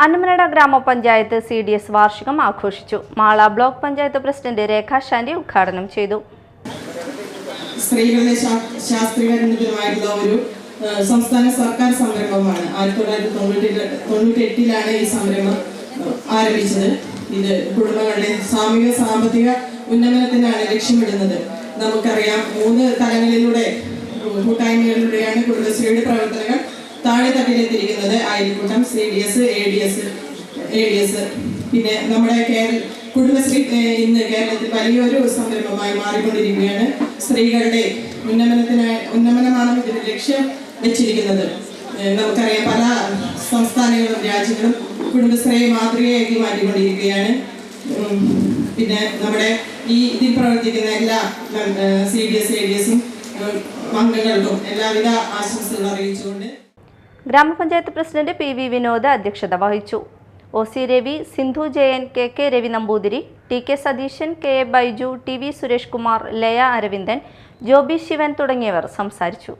അന്നമനട ഗ്രാമപഞ്ചായത്ത് C D S വാർഷികം ആഘോഷിച്ചു. മാള ബ്ലോക്ക് പഞ്ചായത്ത് പ്രസിഡന്റ് രേഖ ശാന്തി ഉദ്ഘാടനം ചെയ്തു. സ്ത്രീകളുടെ ശാ- ശാസ്ത്രീയകരണത്തിനുമായിട്ടുള്ള ഒരു സംസ്ഥാന സർക്കാർ സംരംഭമാണ്. ആയിരത്തി തൊള്ളായിരത്തി തൊണ്ണൂറ്റി എട്ടിലാണ് ഈ സംരംഭം ആരംഭിച്ചത്. ഇത് കുടുംബങ്ങളുടെ സാമൂഹിക സാമ്പത്തിക ഉന്നമനത്തിനാണ് ലക്ഷ്യമിടുന്നത്. നമുക്കറിയാം മൂന്ന് തലങ്ങളിലൂടെ കൂട്ടായ്മകളിലൂടെയാണ് കുടുംബശ്രീയുടെ പ്രവർത്തനങ്ങൾ താഴെ തട്ടിലെത്തിയിരിക്കുന്നത് അയൽക്കൂട്ടം C D S A D S A D S. പിന്നെ നമ്മുടെ കേരള കുടുംബശ്രീ ഇന്ന് കേരളത്തിൽ വലിയൊരു സംരംഭമായി മാറിക്കൊണ്ടിരിക്കുകയാണ് സ്ത്രീകളുടെ ഉന്നമനത്തിനായി ഉന്നമനമാണ് ഇതിന് ലക്ഷ്യം വെച്ചിരിക്കുന്നത്. നമുക്കറിയാം പല സംസ്ഥാനങ്ങളും രാജ്യങ്ങളും കുടുംബശ്രീയെ മാതൃകയാക്കി മാറ്റിക്കൊണ്ടിരിക്കുകയാണ്. പിന്നെ നമ്മുടെ ഈ ഇതിൽ പ്രവർത്തിക്കുന്ന എല്ലാ C D S A D എസും അംഗങ്ങൾക്കും എല്ലാവിധ ആശംസകളും അറിയിച്ചുകൊണ്ട് ഗ്രാമപഞ്ചായത്ത് പ്രസിഡന്റ് പി വി വിനോദ് അധ്യക്ഷത വഹിച്ചു. O C Ravi Sindhu Jayan K K Ravi Namboothiri T K Satheesan K A Baiju T V Suresh Kumar Laya Aravindan Joby Sivan തുടങ്ങിയവർ സംസാരിച്ചു.